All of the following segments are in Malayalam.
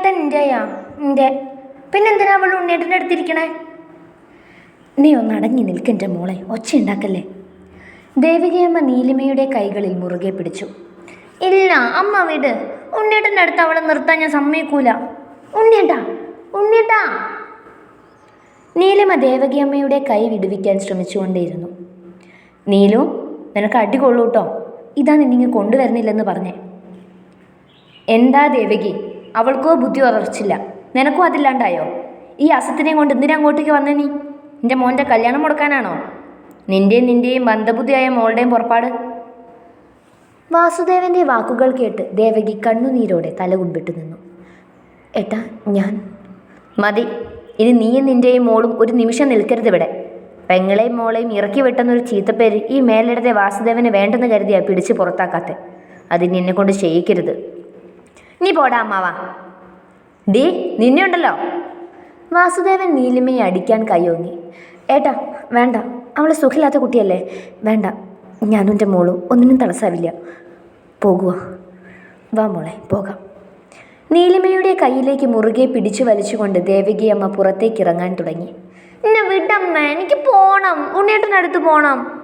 ഉണ്ണിയേട്ടൻ എന്റെയാ എന്റെ പിന്നെന്തിനാ അവൾ ഉണ്ണിയേട്ടന്റെ അടുത്തിരിക്കണേ? നീ ഒന്ന് അടങ്ങി നിൽക്കെന്റെ മോളെ. ഒച്ച ഉണ്ടാക്കല്ലേ? ദേവികയമ്മ നീലിമയുടെ കൈകളിൽ മുറുകെ പിടിച്ചു. ഇല്ല അമ്മ വിട്. ഉണ്ണിയേട്ടന്റെ അടുത്ത് അവളെ നിർത്താൻ ഞാൻ സമ്മതിക്കൂല. ഉണ്ണിയേട്ടാ ഉണ്ണിയേട്ടാ. നീലിമ ദേവകിയമ്മയുടെ കൈ വിടുവിക്കാൻ ശ്രമിച്ചുകൊണ്ടേയിരുന്നു. നീലു നിനക്ക് അടി കൊള്ളൂ കേട്ടോ ഇതാ നിന്നിങ്ങ് കൊണ്ടുവരുന്നില്ലെന്ന് പറഞ്ഞേ. എന്താ ദേവകി? അവൾക്കോ ബുദ്ധി വളർച്ചില്ല. നിനക്കോ അതില്ലാണ്ടായോ? ഈ അസത്തിനെ കൊണ്ട് എന്തിനാ അങ്ങോട്ടേക്ക് വന്നേ നീ? നിന്റെ മോന്റെ കല്യാണം മുടക്കാനാണോ? നിന്റെയും നിന്റെയും ബന്ധബുദ്ധിയായ മോളുടെയും പുറപ്പാട്. വാസുദേവന്റെ വാക്കുകൾ കേട്ട് ദേവകി കണ്ണുനീരോടെ തലകുമ്പിട്ട് നിന്നു. ഏട്ടാ ഞാൻ. മതി. ഇനി നീയും നിന്റെയും മോളും ഒരു നിമിഷം നിൽക്കരുത് ഇവിടെ. പെങ്ങളെയും മോളെയും ഇറക്കി വെട്ടുന്നൊരു ചീത്തപ്പേര് ഈ മേലിടത്തെ വാസുദേവന് വേണ്ടെന്ന് കരുതിയാ പിടിച്ച് പുറത്താക്കാത്തെ. അതിന് എന്നെ കൊണ്ട് ചെയ്യിക്കരുത്. നീ പോടാ അമ്മാവാ. ഡീ നിന്നെയുണ്ടല്ലോ വാസുദേവൻ നീലിമയെ അടിക്കാൻ കൈയോങ്ങി. ഏട്ടാ വേണ്ട. അവൾ സുഖമില്ലാത്ത കുട്ടിയല്ലേ? വേണ്ട. ഞാനും എന്റെ മോളും ഒന്നിനും തടസ്സാവില്ല പോകുക വാ മോളെ പോകാം. നീലിമയുടെ കയ്യിലേക്ക് മുറുകെ പിടിച്ചു വലിച്ചുകൊണ്ട് ദേവകിയമ്മ പുറത്തേക്ക് ഇറങ്ങാൻ തുടങ്ങി. എന്നെ വിടമ്മ എനിക്ക് പോണം. ഉണ്ണിയേട്ടനടുത്ത് പോണം.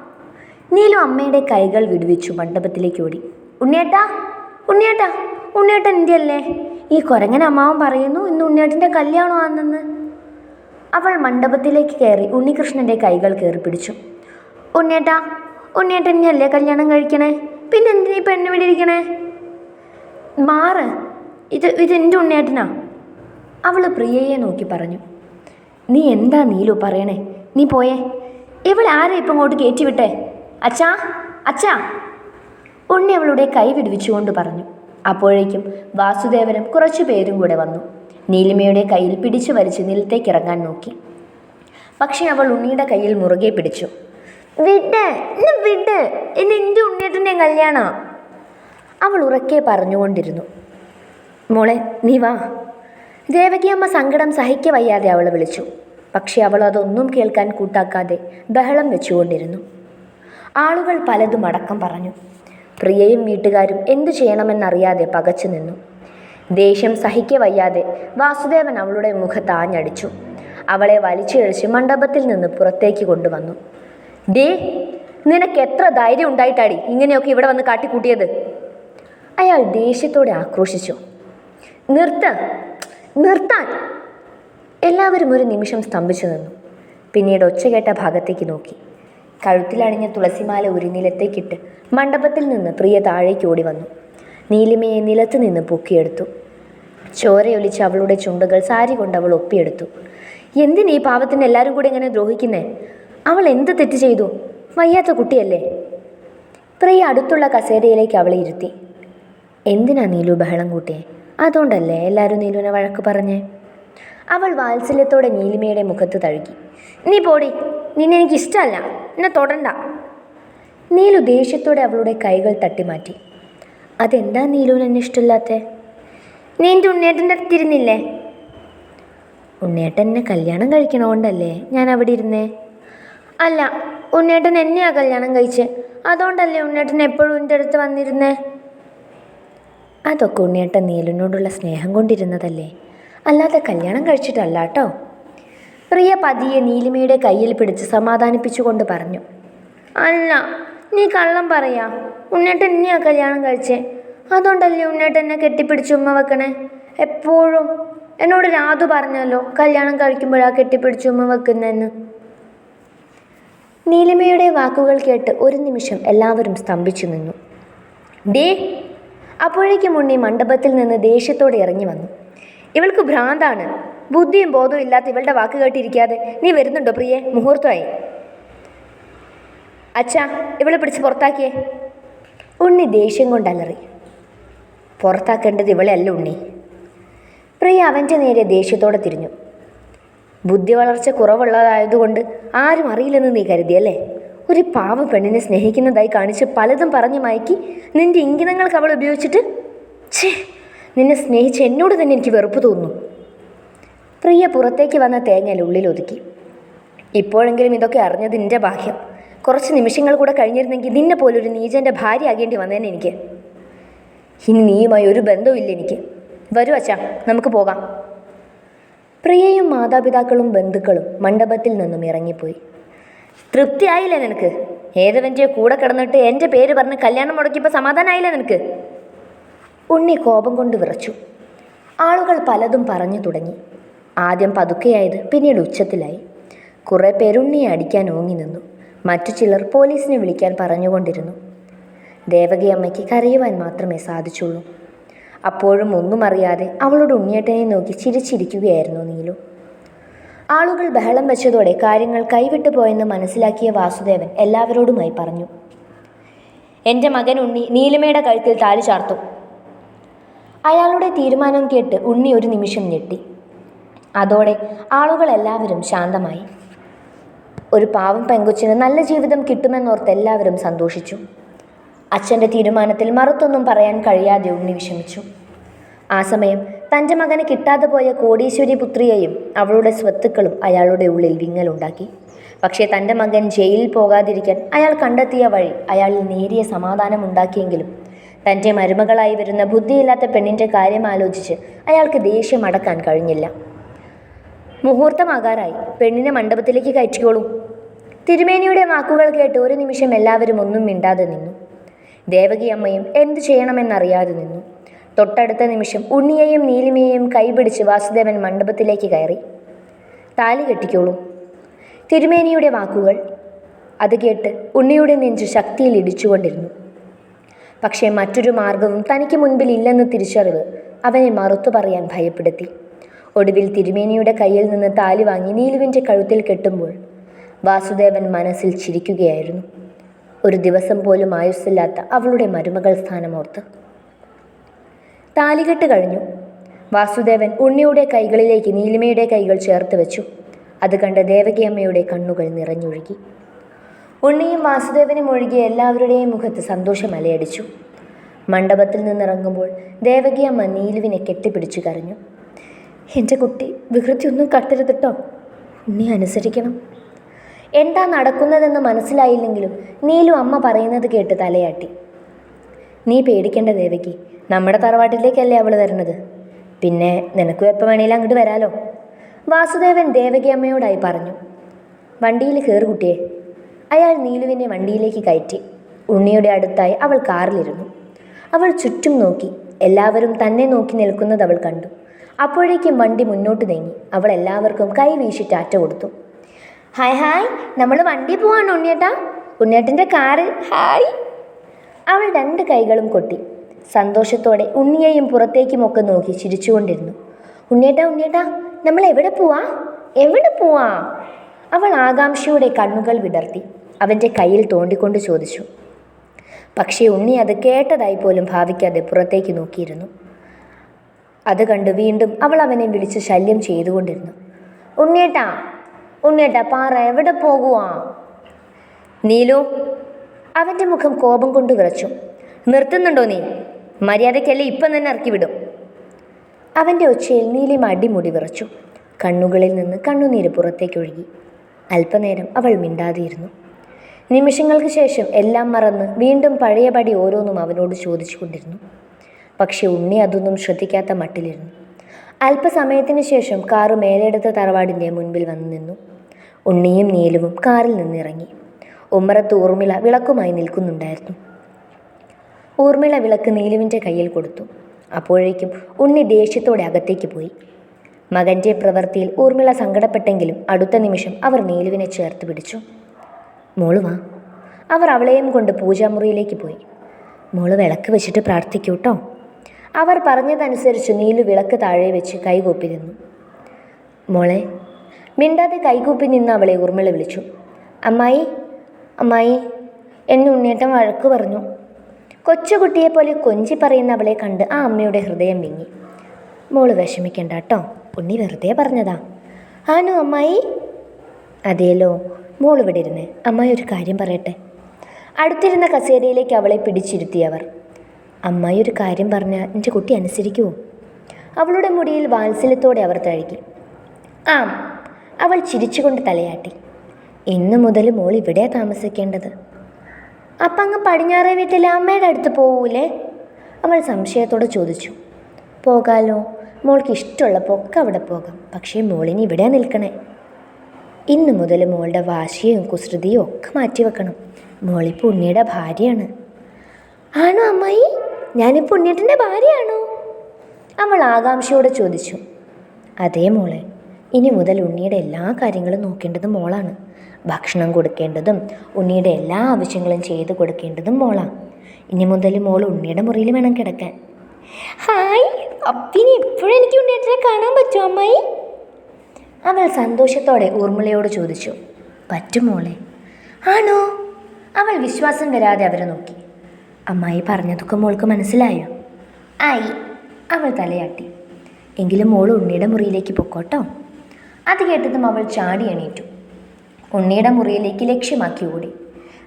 നീലു അമ്മയുടെ കൈകൾ വിടുവിച്ചു മണ്ഡപത്തിലേക്ക് ഓടി. ഉണ്ണിയേട്ടാ ഉണ്ണിയേട്ടാ. ഉണ്ണിയേട്ടൻ ഇന്ത്യ അല്ലേ ഈ കുരങ്ങൻ അമ്മാവൻ പറയുന്നു ഇന്ന് ഉണ്ണിയേട്ടന്റെ കല്യാണമാണെന്ന്. അവൾ മണ്ഡപത്തിലേക്ക് കയറി ഉണ്ണികൃഷ്ണന്റെ കൈകൾ കയറി പിടിച്ചു ഉണ്ണിയേട്ടാ ഉണ്ണിയേട്ടൻ അല്ലേ കല്യാണം കഴിക്കണേ? പിന്നെ എന്തിനീ പെണ്ണ് ഇവിടെ ഇരിക്കണേ? മാറ് ഇത് ഇത് എന്റെ ഉണ്ണിയേട്ടനാ. അവൾ പ്രിയയെ നോക്കി പറഞ്ഞു. നീ എന്താ നീലു പറയണേ? നീ പോയേ. ഇവൾ ആരെ ഇപ്പം ഇങ്ങോട്ട് കയറ്റി വിട്ടേ? അച്ഛാ അച്ഛാ. ഉണ്ണി അവളുടെ കൈ വിടുവിച്ചുകൊണ്ട് പറഞ്ഞു. അപ്പോഴേക്കും വാസുദേവനും കുറച്ചു പേരും കൂടെ വന്നു. നീലിമയുടെ കയ്യിൽ പിടിച്ചു വലിച്ച് നിലത്തേക്ക് ഇറങ്ങാൻ നോക്കി. പക്ഷേ അവൾ ഉണ്ണിയുടെ കയ്യിൽ മുറുകെ പിടിച്ചു. വിട് വിട് എന്റെ ഉണ്ണിയേട്ടന്റെ കല്യാണ. അവൾ ഉറക്കെ പറഞ്ഞുകൊണ്ടിരുന്നു. മോളെ നീ വാ. ദേവകിയമ്മ സങ്കടം സഹിക്ക വയ്യാതെ അവളെ വിളിച്ചു. പക്ഷെ അവൾ അതൊന്നും കേൾക്കാൻ കൂട്ടാക്കാതെ ബഹളം വെച്ചുകൊണ്ടിരുന്നു. ആളുകൾ പലതും അടക്കം പറഞ്ഞു. പ്രിയയും വീട്ടുകാരും എന്തു ചെയ്യണമെന്നറിയാതെ പകച്ചു നിന്നു. ദേഷ്യം സഹിക്ക വയ്യാതെ വാസുദേവൻ അവളുടെ മുഖത്ത് ആഞ്ഞടിച്ചു അവളെ വലിച്ചിഴച്ച് മണ്ഡപത്തിൽ നിന്ന് പുറത്തേക്ക് കൊണ്ടുവന്നു. ഡേ നിനക്ക് എത്ര ധൈര്യം ഉണ്ടായിട്ടാടി ഇങ്ങനെയൊക്കെ ഇവിടെ വന്ന് കാട്ടിക്കൂട്ടിയത്? അയാൾ ദേഷ്യത്തോടെ ആക്രോശിച്ചു. നിർത്ത നിർത്താൻ. എല്ലാവരും ഒരു നിമിഷം സ്തംഭിച്ചു നിന്നു. പിന്നീട് ഒച്ച കേട്ട ഭാഗത്തേക്ക് നോക്കി. കഴുത്തിലണിഞ്ഞ തുളസിമാല ഒരു നിലത്തേക്കിട്ട് മണ്ഡപത്തിൽ നിന്ന് പ്രിയ താഴേക്ക് ഓടി വന്നു. നീലിമയെ നിലത്ത് നിന്ന് പൊക്കിയെടുത്തു. ചോരയൊലിച്ച് അവളുടെ ചുണ്ടുകൾ സാരി കൊണ്ട് അവൾ ഒപ്പിയെടുത്തു. എന്തിനീ ഈ പാവത്തിന് എല്ലാവരും കൂടി ഇങ്ങനെ ദ്രോഹിക്കുന്നേ? അവൾ എന്ത് തെറ്റ് ചെയ്തു? വയ്യാത്ത കുട്ടിയല്ലേ? പ്രിയ അടുത്തുള്ള കസേരയിലേക്ക് അവളെ ഇരുത്തി. എന്തിനാ നീലു ബഹളം കൂട്ടിയേ? അതുകൊണ്ടല്ലേ എല്ലാവരും നീലുവിനെ വഴക്ക് പറഞ്ഞേ? അവൾ വാത്സല്യത്തോടെ നീലിമയുടെ മുഖത്ത് തഴുകി. നീ പോടി നിന്നെ എനിക്ക് ഇഷ്ടമല്ല എന്നെ തൊടണ്ട. നീലു ദേഷ്യത്തോടെ അവളുടെ കൈകൾ തട്ടിമാറ്റി. അതെന്താ നീലുവിന് എന്നെ ഇഷ്ടമില്ലാത്തേ? നീ എന്റെ ഉണ്ണേട്ടന്റെ അടുത്തിരുന്നില്ലേ ഉണ്ണേട്ടൻ എന്നെ കല്യാണം കഴിക്കണോണ്ടല്ലേ ഞാൻ അവിടെ ഇരുന്നേ? അല്ല ഉണ്ണേട്ടൻ എന്നെയാ കല്യാണം കഴിച്ച്. അതുകൊണ്ടല്ലേ ഉണ്ണേട്ടൻ എപ്പോഴും എന്റെ അടുത്ത് വന്നിരുന്നേ? അതൊക്കെ ഉണ്ണിയേട്ടൻ നീലിനോടുള്ള സ്നേഹം കൊണ്ടിരുന്നതല്ലേ? അല്ലാതെ കല്യാണം കഴിച്ചിട്ടല്ല കേട്ടോ. പ്രിയ പതിയെ നീലിമയുടെ കയ്യിൽ പിടിച്ച് സമാധാനിപ്പിച്ചുകൊണ്ട് പറഞ്ഞു അല്ല നീ കള്ളം പറയാ. ഉണ്ണേട്ടൻ എന്നെയാ കല്യാണം കഴിച്ചേ. അതുകൊണ്ടല്ലേ ഉണ്ണേട്ടൻ എന്നെ കെട്ടിപ്പിടിച്ച് ഉമ്മ വെക്കണേ? എപ്പോഴും എന്നോട് രാധു പറഞ്ഞല്ലോ കല്യാണം കഴിക്കുമ്പോഴാ കെട്ടിപ്പിടിച്ച് ഉമ്മ വെക്കുന്നതെന്ന് നീലിമയുടെ വാക്കുകൾ കേട്ട് ഒരു നിമിഷം എല്ലാവരും സ്തംഭിച്ചു നിന്നു. ഡേ അപ്പോഴേക്കും ഉണ്ണി മണ്ഡപത്തിൽ നിന്ന് ദേഷ്യത്തോടെ ഇറങ്ങി വന്നു. ഇവൾക്ക് ഭ്രാന്താണ്. ബുദ്ധിയും ബോധവും ഇല്ലാത്ത ഇവളുടെ വാക്ക് കേട്ടിരിക്കാതെ നീ വരുന്നുണ്ടോ പ്രിയെ? മുഹൂർത്തമായി. അച്ഛാ ഇവളെ പിടിച്ച് പുറത്താക്കിയേ. ഉണ്ണി ദേഷ്യം കൊണ്ടലറി. പുറത്താക്കേണ്ടത് ഇവളെ അല്ല ഉണ്ണി. പ്രിയ അവന്റെ നേരെ ദേഷ്യത്തോടെ തിരിഞ്ഞു. ബുദ്ധി വളർച്ച കുറവുള്ളതായതുകൊണ്ട് ആരും അറിയില്ലെന്ന് നീ കരുതിയല്ലേ ഒരു പാവ പെണ്ണിനെ സ്നേഹിക്കുന്നതായി കാണിച്ച് പലതും പറഞ്ഞു മയക്കി നിന്റെ ഇംഗിതങ്ങൾക്ക് അവൾ ഉപയോഗിച്ചിട്ട് ഛേ! നിന്നെ സ്നേഹിച്ച് എന്നോട് തന്നെ എനിക്ക് വെറുപ്പ് തോന്നുന്നു. പ്രിയ പുറത്തേക്ക് വന്ന തേങ്ങൽ ഉള്ളിൽ ഒതുക്കി. ഇപ്പോഴെങ്കിലും ഇതൊക്കെ അറിഞ്ഞത് നിന്റെ ഭാഗ്യം. കുറച്ച് നിമിഷങ്ങൾ കൂടെ കഴിഞ്ഞിരുന്നെങ്കിൽ നിന്നെ പോലൊരു നീജന്റെ ഭാര്യ ആകേണ്ടി വന്നേനെ എനിക്ക്. ഇനി നീയുമായി ഒരു ബന്ധവും ഇല്ല എനിക്ക്. വരൂ അച്ഛാ നമുക്ക് പോകാം. പ്രിയയും മാതാപിതാക്കളും ബന്ധുക്കളും മണ്ഡപത്തിൽ നിന്നും ഇറങ്ങിപ്പോയി. തൃപ്തിയായില്ലേ നിനക്ക്? ഏതവന്റെയോ കൂടെ കിടന്നിട്ട് എന്റെ പേര് പറഞ്ഞ് കല്യാണം മുടക്കിയപ്പോൾ സമാധാനമായില്ലേ നിനക്ക്? ഉണ്ണി കോപം കൊണ്ട് വിറച്ചു. ആളുകൾ പലതും പറഞ്ഞു തുടങ്ങി. ആദ്യം പതുക്കെയായത് പിന്നീട് ഉച്ചത്തിലായി. കുറേ പേരുണ്ണിയെ അടിക്കാൻ ഓങ്ങി നിന്നു. മറ്റു ചിലർ പോലീസിനെ വിളിക്കാൻ പറഞ്ഞുകൊണ്ടിരുന്നു. ദേവകി അമ്മയ്ക്ക് കരയുവാൻ മാത്രമേ സാധിച്ചുള്ളൂ. അപ്പോഴും ഒന്നും അറിയാതെ അവളുടെ ഉണ്ണിയേട്ടനെ നോക്കി ചിരിച്ചിരിക്കുകയായിരുന്നു നീലു. ആളുകൾ ബഹളം വെച്ചതോടെ കാര്യങ്ങൾ കൈവിട്ടു പോയെന്ന് മനസ്സിലാക്കിയ വാസുദേവൻ എല്ലാവരോടുമായി പറഞ്ഞു. എന്റെ മകൻ ഉണ്ണി നീലിമയുടെ കഴുത്തിൽ താലി ചാർത്തും. അയാളുടെ തീരുമാനം കേട്ട് ഉണ്ണി ഒരു നിമിഷം ഞെട്ടി. അതോടെ ആളുകളെല്ലാവരും ശാന്തമായി. ഒരു പാവം പെങ്കൊച്ചിന് നല്ല ജീവിതം കിട്ടുമെന്നോർത്ത് എല്ലാവരും സന്തോഷിച്ചു. അച്ഛന്റെ തീരുമാനത്തിൽ മറുത്തൊന്നും പറയാൻ കഴിയാതെ ഉണ്ണി വിഷമിച്ചു. ആ സമയം തന്റെ മകന് കിട്ടാതെ പോയ കോടീശ്വരി പുത്രിയെയും അവളുടെ സ്വത്തുക്കളും അയാളുടെ ഉള്ളിൽ വിങ്ങലുണ്ടാക്കി പക്ഷേ തന്റെ മകൻ ജയിലിൽ പോകാതിരിക്കാൻ അയാൾ കണ്ടെത്തിയ വഴി അയാളിൽ നേരിയ സമാധാനം ഉണ്ടാക്കിയെങ്കിലും തന്റെ മരുമകളായി വരുന്ന ബുദ്ധിയില്ലാത്ത പെണ്ണിന്റെ കാര്യം ആലോചിച്ച് അയാൾക്ക് ദേഷ്യം അടക്കാൻ കഴിഞ്ഞില്ല. മുഹൂർത്തമാകാറായി. പെണ്ണിനെ മണ്ഡപത്തിലേക്ക് കയറ്റിക്കോളൂ. തിരുമേനിയുടെ വാക്കുകൾ കേട്ട് ഒരു നിമിഷം എല്ലാവരും ഒന്നും മിണ്ടാതെ നിന്നു. ദേവകി അമ്മയും എന്തു ചെയ്യണമെന്നറിയാതെ നിന്നു. തൊട്ടടുത്ത നിമിഷം ഉണ്ണിയെയും നീലിമയെയും കൈപിടിച്ച് വാസുദേവൻ മണ്ഡപത്തിലേക്ക് കയറി. താലി കെട്ടിക്കോളൂ. തിരുമേനിയുടെ വാക്കുകൾ അത് കേട്ട് ഉണ്ണിയുടെ നെഞ്ചു ശക്തിയിൽ ഇടിച്ചുകൊണ്ടിരുന്നു. പക്ഷേ മറ്റൊരു മാർഗവും തനിക്ക് മുൻപിൽ ഇല്ലെന്ന് തിരിച്ചറിവ് അവനെ മറുത്തു പറയാൻ ഭയപ്പെടുത്തി. ഒടുവിൽ തിരുമേനിയുടെ കയ്യിൽ നിന്ന് താലി വാങ്ങി നീലുവിന്റെ കഴുത്തിൽ കെട്ടുമ്പോൾ വാസുദേവൻ മനസ്സിൽ ചിരിക്കുകയായിരുന്നു. ഒരു ദിവസം പോലും ആയുസ്സില്ലാത്ത അവളുടെ മരുമകൾ സ്ഥാനമോർത്ത്. താലികെട്ട് കഴിഞ്ഞു. വാസുദേവൻ ഉണ്ണിയുടെ കൈകളിലേക്ക് നീലിമയുടെ കൈകൾ ചേർത്ത് വെച്ചു. അത് കണ്ട് ദേവകിയമ്മയുടെ കണ്ണുകൾ നിറഞ്ഞൊഴുകി. ഉണ്ണിയും വാസുദേവനും ഒഴികെ എല്ലാവരുടെയും മുഖത്ത് സന്തോഷം അലയടിച്ചു. മണ്ഡപത്തിൽ നിന്നിറങ്ങുമ്പോൾ ദേവകിയമ്മ നീലുവിനെ കെട്ടിപ്പിടിച്ചു കരഞ്ഞു. എന്റെ കുട്ടി വികൃതിയൊന്നും കട്ടരുതിട്ടോ ഉണ്ണി അനുസരിക്കണം. എന്താ നടക്കുന്നതെന്ന് മനസ്സിലായില്ലെങ്കിലും നീലു അമ്മ പറയുന്നത് കേട്ട് തലയാട്ടി. നീ പേടിക്കേണ്ട ദേവകി നമ്മുടെ തറവാട്ടിലേക്കല്ലേ അവൾ വരുന്നത് പിന്നെ നിനക്കും എപ്പോൾ വേണേലും അങ്ങോട്ട് വരാലോ? വാസുദേവൻ ദേവകി അമ്മയോടായി പറഞ്ഞു. വണ്ടിയിൽ കയറി കുട്ടിയെ. അയാൾ നീലുവിനെ വണ്ടിയിലേക്ക് കയറ്റി. ഉണ്ണിയുടെ അടുത്തായി അവൾ കാറിലിരുന്നു. അവൾ ചുറ്റും നോക്കി. എല്ലാവരും തന്നെ നോക്കി നിൽക്കുന്നത് അവൾ കണ്ടു. അപ്പോഴേക്കും വണ്ടി മുന്നോട്ട് നീങ്ങി. അവൾ എല്ലാവർക്കും കൈ വീശി ടാറ്റ കൊടുത്തു. Hi hi. നമ്മൾ വണ്ടി പോവാണ് ഉണ്ണിയേട്ടാ. ഉണ്ണിയേട്ടന്റെ കാറ്. ഹായ്. അവൾ രണ്ട് കൈകളും കൊട്ടി. സന്തോഷത്തോടെ ഉണ്ണിയെയും പുറത്തേക്കുമൊക്കെ നോക്കി ചിരിച്ചുകൊണ്ടിരുന്നു. ഉണ്ണിയേട്ടാ ഉണ്ണിയേട്ടാ നമ്മൾ എവിടെ പോവാ? എവിടെ പോവാ? അവൾ ആകാംക്ഷയുടെ കണ്ണുകൾ വിടർത്തി. അവന്റെ കയ്യിൽ തോണ്ടിക്കൊണ്ട് ചോദിച്ചു പക്ഷേ ഉണ്ണി അത് കേട്ടതായി പോലും ഭാവിക്കാതെ പുറത്തേക്ക് നോക്കിയിരുന്നു. അത് കണ്ട് വീണ്ടും അവൾ അവനെ വിളിച്ച് ശല്യം ചെയ്തുകൊണ്ടിരുന്നു ഉണ്ണിയേട്ടാ ഉണ്ണിയേട്ടാ പാറ എവിടെ പോകുവാ? നീലു. അവന്റെ മുഖം കോപം കൊണ്ട് വിറച്ചു നിർത്തുന്നുണ്ടോ നീ? മര്യാദയ്ക്കല്ലേ ഇപ്പം തന്നെ ഇറക്കി വിടും. അവന്റെ ഒച്ചയിൽ നീലിമ അടിമുടി വിറച്ചു കണ്ണുകളിൽ നിന്ന് കണ്ണുനീര് പുറത്തേക്കൊഴുകി. അല്പനേരം അവൾ മിണ്ടാതെയിരുന്നു നിമിഷങ്ങൾക്ക് ശേഷം എല്ലാം മറന്ന് വീണ്ടും പഴയപടി ഓരോന്നും അവനോട് ചോദിച്ചു കൊണ്ടിരുന്നു പക്ഷെ ഉണ്ണി അതൊന്നും ശ്രദ്ധിക്കാത്ത മട്ടിലിരുന്നു. അല്പസമയത്തിന് ശേഷം കാറ് മേലെടുത്ത തറവാടിന്റെ മുൻപിൽ വന്നു നിന്നു. ഉണ്ണിയും നീലവും കാറിൽ നിന്നിറങ്ങി. ഉമ്മറത്ത് ഊർമിള വിളക്കുമായി നിൽക്കുന്നുണ്ടായിരുന്നു. ഊർമിള വിളക്ക് നീലുവിന്റെ കയ്യിൽ കൊടുത്തു. അപ്പോഴേക്കും ഉണ്ണി ദേഷ്യത്തോടെ അകത്തേക്ക് പോയി. മകന്റെ പ്രവൃത്തിയിൽ ഊർമിള സങ്കടപ്പെട്ടെങ്കിലും അടുത്ത നിമിഷം അവർ നീലുവിനെ ചേർത്ത് പിടിച്ചു. മോൾ വാ. അവർ അവളെയും കൊണ്ട് പൂജാമുറിയിലേക്ക് പോയി. മോൾ വിളക്ക് വെച്ചിട്ട് പ്രാർത്ഥിക്കൂ കേട്ടോ അവർ പറഞ്ഞതനുസരിച്ച് നീലു വിളക്ക് താഴെ വെച്ച് കൈകൂപ്പി നിന്നു. മോളെ മിണ്ടാതെ കൈകൂപ്പി നിന്ന് അവളെ ഊർമിള വിളിച്ചു. അമ്മായി അമ്മായി എന്നെ ഉണ്ണിയേട്ടൻ വഴക്ക് പറഞ്ഞു. കൊച്ചുകുട്ടിയെ പോലെ കൊഞ്ചി പറയുന്ന അവളെ കണ്ട് ആ അമ്മയുടെ ഹൃദയം വിങ്ങി. മോൾ വിഷമിക്കണ്ട കേട്ടോ ഉണ്ണി വെറുതെ പറഞ്ഞതാ. ആണോ അമ്മായി? അതേലോ. മോൾ ഇവിടെ ഇരുന്ന് അമ്മായി ഒരു കാര്യം പറയട്ടെ. അടുത്തിരുന്ന കസേരയിലേക്ക് അവളെ പിടിച്ചിരുത്തിയവർ അമ്മായി ഒരു കാര്യം പറഞ്ഞാൽ എന്റെ കുട്ടി അനുസരിക്കുമോ അവളുടെ മുടിയിൽ വാത്സല്യത്തോടെ അവർ തഴുകി. ആ അവൾ ചിരിച്ചുകൊണ്ട് തലയാട്ടി. ഇന്നു മുതൽ മോൾ ഇവിടെ താമസിക്കേണ്ടത്. അപ്പം അങ്ങ് പടിഞ്ഞാറേ വീട്ടിലെ അമ്മയുടെ അടുത്ത് പോവൂലേ? അവൾ സംശയത്തോടെ ചോദിച്ചു. പോകാലോ മോൾക്ക് ഇഷ്ടമുള്ളപ്പോൾ ഒക്കെ അവിടെ പോകാം. പക്ഷേ മോളിനി ഇവിടെ നിൽക്കണേ. ഇന്നു മുതൽ മോളുടെ വാശിയും കുസൃതിയും ഒക്കെ മാറ്റി വെക്കണം മോളിപ്പോൾ ഉണ്ണിയുടെ ഭാര്യയാണ്. ആണോ അമ്മായി? ഞാനിപ്പോൾ ഉണ്ണിയേട്ടന്റെ ഭാര്യയാണോ? അവൾ ആകാംക്ഷയോടെ ചോദിച്ചു. അതേ മോളെ ഇനി മുതൽ ഉണ്ണിയുടെ എല്ലാ കാര്യങ്ങളും നോക്കേണ്ടത് മോളാണ്. ഭക്ഷണം കൊടുക്കേണ്ടതും ഉണ്ണിയുടെ എല്ലാ ആവശ്യങ്ങളും ചെയ്തു കൊടുക്കേണ്ടതും മോളാണ് ഇനി മുതൽ മോൾ ഉണ്ണിയുടെ മുറിയിൽ വേണം കിടക്കാൻ. ഹായ് അപ്പിനി എപ്പോഴും എനിക്ക് ഉണ്ണിയേട്ടനെ കാണാൻ പറ്റുമോ അമ്മായി? അവൾ സന്തോഷത്തോടെ ഊർമിളയോട് ചോദിച്ചു പറ്റുമോളെ ആണോ? അവൾ വിശ്വാസം വരാതെ അവരെ നോക്കി. അമ്മായി പറഞ്ഞതൊക്കെ മോൾക്ക് മനസ്സിലായോ? ആയി അവൾ തലയാട്ടി. എങ്കിലും മോൾ ഉണ്ണിയുടെ മുറിയിലേക്ക് പൊക്കോട്ടോ? അത് കേട്ടതും അവൾ ചാടി എണീറ്റു. ഉണ്ണിയുടെ മുറിയിലേക്ക് ലക്ഷ്യമാക്കി ഓടി.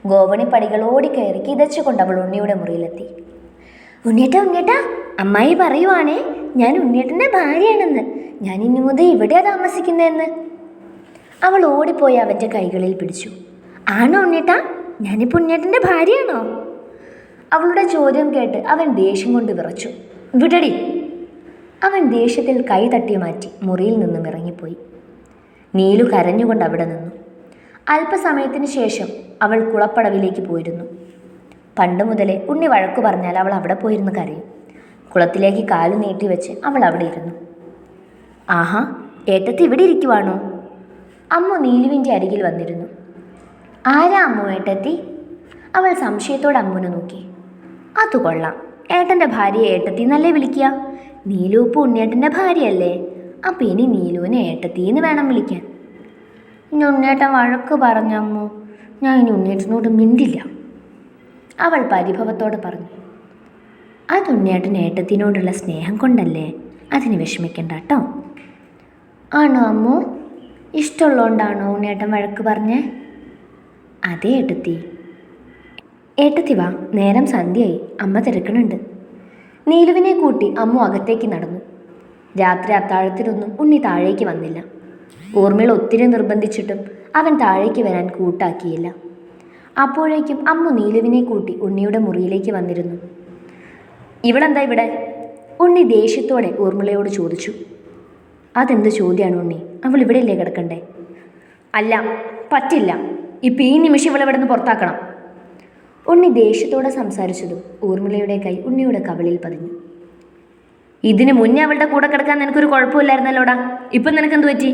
ഗോവണി പടികൾ ഓടിക്കയറി കിതച്ചുകൊണ്ട് അവൾ ഉണ്ണിയുടെ മുറിയിലെത്തി. ഉണ്ണിയേട്ട ഉണ്ണിയേട്ട അമ്മായി പറയുവാണേ ഞാൻ ഉണ്ണിയേട്ടന്റെ ഭാര്യയാണെന്ന്. ഞാൻ ഇനി മുതൽ ഇവിടെയാ താമസിക്കുന്നതെന്ന്. അവൾ ഓടിപ്പോയി അവന്റെ കൈകളിൽ പിടിച്ചു. ആണോ ഉണ്ണിയേട്ട ഞാനിപ്പോൾ ഉണ്ണിയേട്ടന്റെ ഭാര്യയാണോ? അവളുടെ ചോദ്യം കേട്ട് അവൻ ദേഷ്യം കൊണ്ട് വിറച്ചു. വിടടി. അവൻ ദേഷ്യത്തിൽ കൈ തട്ടി മാറ്റി മുറിയിൽ നിന്നും ഇറങ്ങിപ്പോയി. നീലു കരഞ്ഞുകൊണ്ട് അവിടെ നിന്നു. അല്പസമയത്തിന് ശേഷം അവൾ കുളപ്പടവിലേക്ക് പോയിരുന്നു. പണ്ട് മുതലേ ഉണ്ണി വഴക്കു പറഞ്ഞാൽ അവൾ അവിടെ പോയിരുന്നു കരയും. കുളത്തിലേക്ക് കാലു നീട്ടി വെച്ച് അവൾ അവിടെ ഇരുന്നു. ആഹാ ഏട്ടത്തി ഇവിടെ ഇരിക്കുവാണോ? അമ്മു നീലുവിന്റെ അരികിൽ വന്നിരുന്നു. ആരാ അമ്മു ഏട്ടത്തി? അവൾ സംശയത്തോടെ അമ്മുനെ നോക്കി. അത് കൊള്ളാം. ഏട്ടന്റെ ഭാര്യയെ ഏട്ടത്തി എന്നല്ലേ വിളിക്കുക? നീലു ഇപ്പോൾ ഉണ്ണിയേട്ടന്റെ ഭാര്യയല്ലേ? അപ്പം ഇനി നീലുവിനെ ഏട്ടത്തി എന്ന് വേണം വിളിക്കാൻ. ഇനി ഉണ്ണിയേട്ടൻ വഴക്ക് പറഞ്ഞമ്മു ഞാൻ ഇനി ഉണ്ണിയേട്ടനോട് മിണ്ടില്ല. അവൾ പരിഭവത്തോടെ പറഞ്ഞു. അത് ഉണ്ണിയേട്ടൻ ഏട്ടത്തിനോടുള്ള സ്നേഹം കൊണ്ടല്ലേ? അതിന് വിഷമിക്കണ്ട കേട്ടോ. ആണോ അമ്മു? ഇഷ്ടമുള്ളതുകൊണ്ടാണോ ഉണ്ണിയേട്ടൻ വഴക്ക് പറഞ്ഞേ? അതേ ഏട്ടത്തി. ഏട്ടത്തി വാ നേരം സന്ധ്യയായി. അമ്മ തിരക്കണുണ്ട് നീലുവിനെ കൂട്ടി അമ്മു അകത്തേക്ക് നടന്നു. രാത്രി അത്താഴത്തിനൊന്നും ഉണ്ണി താഴേക്ക് വന്നില്ല. ഊർമിള ഒത്തിരി നിർബന്ധിച്ചിട്ടും അവൻ താഴേക്ക് വരാൻ കൂട്ടാക്കിയില്ല. അപ്പോഴേക്കും അമ്മു നീലുവിനെ കൂട്ടി ഉണ്ണിയുടെ മുറിയിലേക്ക് വന്നിരുന്നു. ഇവളെന്താ ഇവിടെ? ഉണ്ണി ദേഷ്യത്തോടെ ഊർമിളയോട് ചോദിച്ചു. അതെന്ത് ചോദ്യമാണ് ഉണ്ണി? അവൾ ഇവിടെയല്ലേ കിടക്കണ്ടേ? അല്ല പറ്റില്ല. ഇപ്പം ഈ നിമിഷം ഇവളെ ഇവിടെ നിന്ന് പുറത്താക്കണം. ഉണ്ണി ദേഷ്യത്തോടെ സംസാരിച്ചതും ഊർമിളയുടെ കൈ ഉണ്ണിയുടെ കവളിൽ പതിഞ്ഞു. ഇതിന് മുന്നേ അവളുടെ കൂടെ കിടക്കാൻ നിനക്കൊരു കുഴപ്പമില്ലായിരുന്നല്ലോടാ? ഇപ്പം നിനക്കെന്ത് പറ്റി?